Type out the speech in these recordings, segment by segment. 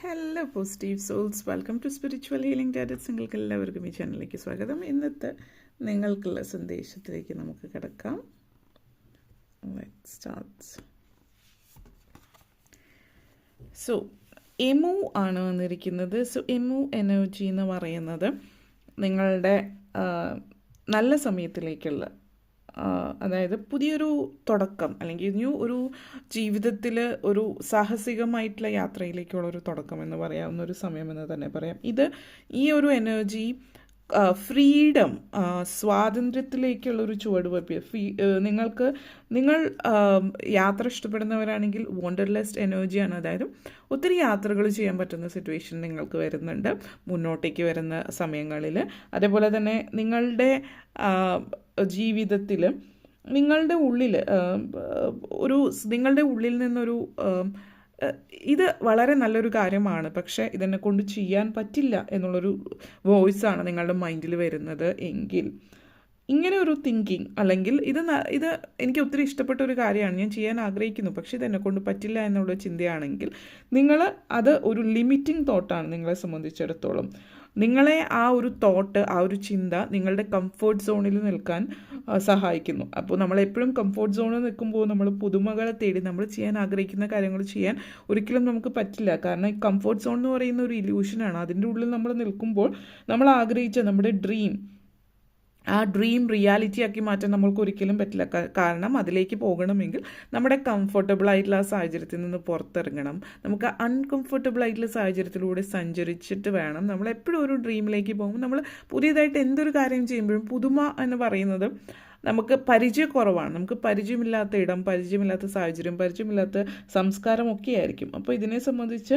Hello positive souls welcome to spiritual healing datas നിങ്ങൾക്ക് എല്ലാവർക്കും ഈ ചാനലിലേക്ക് സ്വാഗതം. ഇന്നത്തെ നിങ്ങൾക്കുള്ള സന്ദേശത്തിലേക്ക് നമുക്ക് കിടക്കാം. സ്റ്റാർട്ട്സ് സോ എമു ആണ് വന്നിരിക്കുന്നത്. സോ എമു എനർജി എന്ന് പറയുന്നത് നിങ്ങളുടെ നല്ല സമയത്തിലേക്കുള്ള അതായത് പുതിയൊരു തുടക്കം അല്ലെങ്കിൽ ന്യൂ ഒരു ജീവിതത്തിൽ ഒരു സാഹസികമായിട്ടുള്ള യാത്രയിലേക്കുള്ള ഒരു തുടക്കം എന്ന് പറയാവുന്ന ഒരു സമയമെന്ന് തന്നെ പറയാം. ഇത് ഈ ഒരു എനർജി ഫ്രീഡം സ്വാതന്ത്ര്യത്തിലേക്കുള്ള ഒരു ചുവടുവയ്പ് നിങ്ങൾക്ക് നിങ്ങൾ യാത്ര ഇഷ്ടപ്പെടുന്നവരാണെങ്കിൽ വോണ്ടർലെസ്റ്റ് എനർജിയാണ് അതായത് ഒത്തിരി യാത്രകൾ ചെയ്യാൻ പറ്റുന്ന സിറ്റുവേഷൻ നിങ്ങൾക്ക് വരുന്നുണ്ട്. മുന്നോട്ടേക്ക് വരുന്ന സമയങ്ങളിൽ അതേപോലെ തന്നെ നിങ്ങളുടെ ജീവിതത്തിൽ നിങ്ങളുടെ ഉള്ളിൽ ഒരു നിങ്ങളുടെ ഉള്ളിൽ നിന്നൊരു ഇത് വളരെ നല്ലൊരു കാര്യമാണ്. പക്ഷേ ഇതെന്നെ കൊണ്ട് ചെയ്യാൻ പറ്റില്ല എന്നുള്ളൊരു വോയിസാണ് നിങ്ങളുടെ മൈൻഡിൽ വരുന്നത് എങ്കിൽ. ഇങ്ങനെ ഒരു തിങ്കിങ് അല്ലെങ്കിൽ ഇത് ഇത് എനിക്ക് ഒത്തിരി ഇഷ്ടപ്പെട്ട ഒരു കാര്യമാണ്. ഞാൻ ചെയ്യാൻ ആഗ്രഹിക്കുന്നു. പക്ഷേ ഇതെന്നെ കൊണ്ട് പറ്റില്ല എന്നുള്ള ചിന്തയാണെങ്കിൽ നിങ്ങൾ അത് ഒരു ലിമിറ്റിംഗ് തോട്ടാണ് നിങ്ങളെ സംബന്ധിച്ചിടത്തോളം. നിങ്ങളെ ആ ഒരു തോട്ട് ആ ഒരു ചിന്ത നിങ്ങളുടെ കംഫർട്ട് സോണിൽ നിൽക്കാൻ സഹായിക്കുന്നു. അപ്പോൾ നമ്മൾ എപ്പോഴും കംഫർട്ട് സോണിൽ നിൽക്കുമ്പോൾ നമ്മൾ പുതുമകളെ തേടി നമ്മൾ ചെയ്യാൻ ആഗ്രഹിക്കുന്ന കാര്യങ്ങൾ ചെയ്യാൻ ഒരിക്കലും നമുക്ക് പറ്റില്ല. കാരണം ഈ കംഫർട്ട് സോൺ എന്ന് പറയുന്ന ഒരു ഇല്യൂഷനാണ് അതിന്റെ ഉള്ളിൽ നമ്മൾ നിൽക്കുമ്പോൾ നമ്മൾ ആഗ്രഹിച്ച നമ്മുടെ ഡ്രീം ആ ഡ്രീം റിയാലിറ്റി ആക്കി മാറ്റാൻ നമ്മൾക്ക് ഒരിക്കലും പറ്റില്ല കാരണം അതിലേക്ക് പോകണമെങ്കിൽ നമ്മുടെ കംഫർട്ടബിൾ ആയിട്ടുള്ള ആ സാഹചര്യത്തിൽ നിന്ന് പുറത്തിറങ്ങണം. നമുക്ക് അൺകംഫർട്ടബിൾ ആയിട്ടുള്ള സാഹചര്യത്തിലൂടെ സഞ്ചരിച്ചിട്ട് വേണം. നമ്മൾ എപ്പോഴും ഒരു ഡ്രീമിലേക്ക് പോകുമ്പോൾ നമ്മൾ പുതിയതായിട്ട് എന്തൊരു കാര്യം ചെയ്യുമ്പോഴും പുതുമ എന്ന് പറയുന്നത് നമുക്ക് പരിചയക്കുറവാണ്. നമുക്ക് പരിചയമില്ലാത്ത ഇടം പരിചയമില്ലാത്ത സാഹചര്യം പരിചയമില്ലാത്ത സംസ്കാരമൊക്കെ ആയിരിക്കും. അപ്പോൾ ഇതിനെ സംബന്ധിച്ച്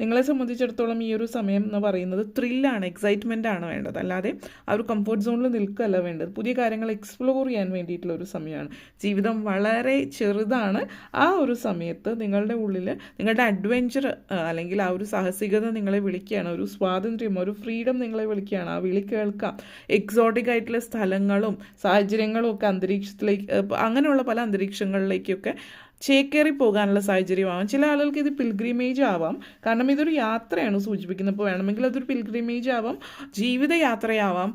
നിങ്ങളെ സംബന്ധിച്ചിടത്തോളം ഈ ഒരു സമയം എന്ന് പറയുന്നത് ത്രില്ലാണ് എക്സൈറ്റ്മെന്റ് ആണ് വേണ്ടത്. അല്ലാതെ ആ ഒരു കംഫർട്ട് സോണിൽ നിൽക്കുകയല്ല വേണ്ടത്. പുതിയ കാര്യങ്ങൾ എക്സ്പ്ലോർ ചെയ്യാൻ വേണ്ടിയിട്ടുള്ള ഒരു സമയമാണ്. ജീവിതം വളരെ ചെറുതാണ്. ആ ഒരു സമയത്ത് നിങ്ങളുടെ ഉള്ളിൽ നിങ്ങളുടെ അഡ്വഞ്ചർ അല്ലെങ്കിൽ ആ ഒരു സാഹസികത നിങ്ങളെ വിളിക്കുകയാണ്. ഒരു സ്വാതന്ത്ര്യം ഒരു ഫ്രീഡം നിങ്ങളെ വിളിക്കുകയാണ്. ആ വിളി കേൾക്കാം. എക്സോട്ടിക് ആയിട്ടുള്ള സ്ഥലങ്ങളും സാഹചര്യങ്ങളും ഒക്കെ അന്തരീക്ഷത്തിലേക്ക് അങ്ങനെയുള്ള പല അന്തരീക്ഷങ്ങളിലേക്കൊക്കെ ചേക്കേറി പോകാനുള്ള സാഹചര്യമാവാം. ചില ആളുകൾക്ക് ഇത് പിൽഗ്രിമേജ് ആവാം. കാരണം ഇതൊരു യാത്രയാണ് സൂചിപ്പിക്കുന്നത്. അപ്പോൾ വേണമെങ്കിൽ അതൊരു പിൽഗ്രിമേജ് ആവാം. ജീവിത യാത്രയാവാം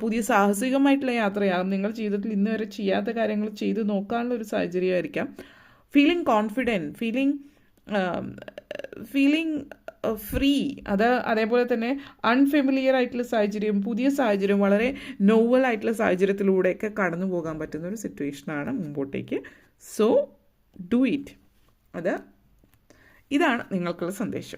പുതിയ സാഹസികമായിട്ടുള്ള യാത്രയാവാം. നിങ്ങൾ ജീവിതത്തിൽ ഇന്ന് വരെ ചെയ്യാത്ത കാര്യങ്ങൾ ചെയ്ത് നോക്കാനുള്ള ഒരു സാഹചര്യമായിരിക്കാം. Feeling confident feeling feeling free അത് അതേപോലെ തന്നെ അൺഫെമിലിയർ ആയിട്ടുള്ള സാഹചര്യം പുതിയ സാഹചര്യം വളരെ നോവൽ ആയിട്ടുള്ള സാഹചര്യത്തിലൂടെയൊക്കെ കടന്നു പോകാൻ പറ്റുന്ന ഒരു സിറ്റുവേഷനാണ് മുമ്പോട്ടേക്ക്. സോ ഡു ഇറ്റ് അത് ഇതാണ് നിങ്ങൾക്കുള്ള സന്ദേശം.